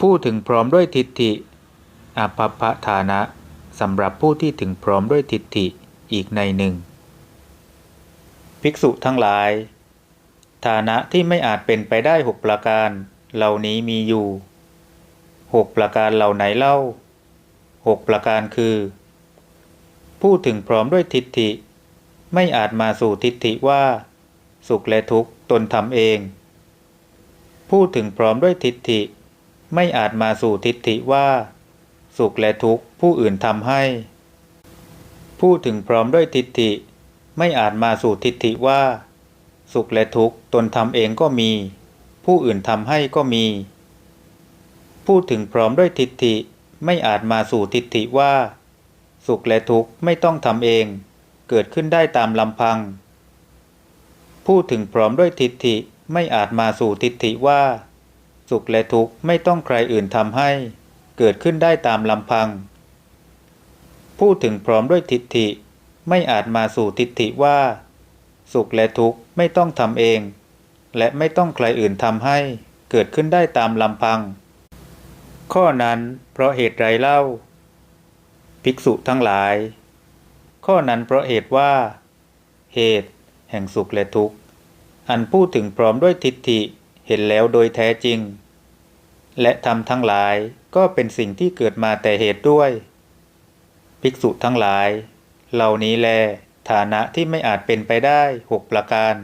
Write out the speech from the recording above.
ผู้ถึงพร้อมด้วยทิฏฐิอภพพฐานะสำหรับผู้ที่ถึงพร้อมด้วยทิฏฐิอีกในหนึ่ง ภิกษุทั้งหลาย ฐานะที่ไม่อาจเป็นไปได้หกประการเหล่านี้มีอยู่หกประการเหล่าไหนเล่าหกประการคือ ผู้ถึงพร้อมด้วยทิฏฐิ ไม่อาจมาสู่ทิฏฐิว่า สุขและทุกข์ตนทำเอง ผู้ถึงพร้อมด้วยทิฏฐิ ไม่อาจมาสู่ทิฏฐิว่า สุขและทุกข์ผู้อื่นทำให้ผู้ถึงพร้อมด้วยทิฏฐิ ไม่อาจมาสู่ทิฏฐิว่า สุขและทุกข์ตนทำเองก็มี ผู้อื่นทำให้ก็มีผู้ถึงพร้อมด้วยทิฏฐิ ไม่อาจมาสู่ทิฏฐิว่า สุขและทุกข์ไม่ต้องทำเอง เกิดขึ้นได้ตามลำพังผู้ถึงพร้อมด้วยทิฏฐิไม่อาจมาสู่ทิฏฐิว่า สุขและทุกข์ไม่ต้องใครอื่นทำให้ เกิดขึ้นได้ตามลำพังผู้ถึงพร้อมด้วยทิฏฐิ ไม่อาจมาสู่ทิฏฐิว่า สุขและทุกข์ไม่ต้องทำเอง และไม่ต้องใครอื่นทำให้ เกิดขึ้นได้ตามลำพัง ข้อนั้นเพราะเหตุไรเล่า ภิกษุทั้งหลาย ข้อนั้นเพราะเหตุว่า เหตุ แห่งสุขและทุกข์อันพูดถึงพร้อมด้วยทิฏฐิ เห็นแล้วโดยแท้จริง และทำทั้งหลายก็เป็นสิ่งที่เกิดมาแต่เหตุด้วย ภิกษุทั้งหลาย เหล่านี้แล ฐานะที่ไม่อาจเป็นไปได้หกประการ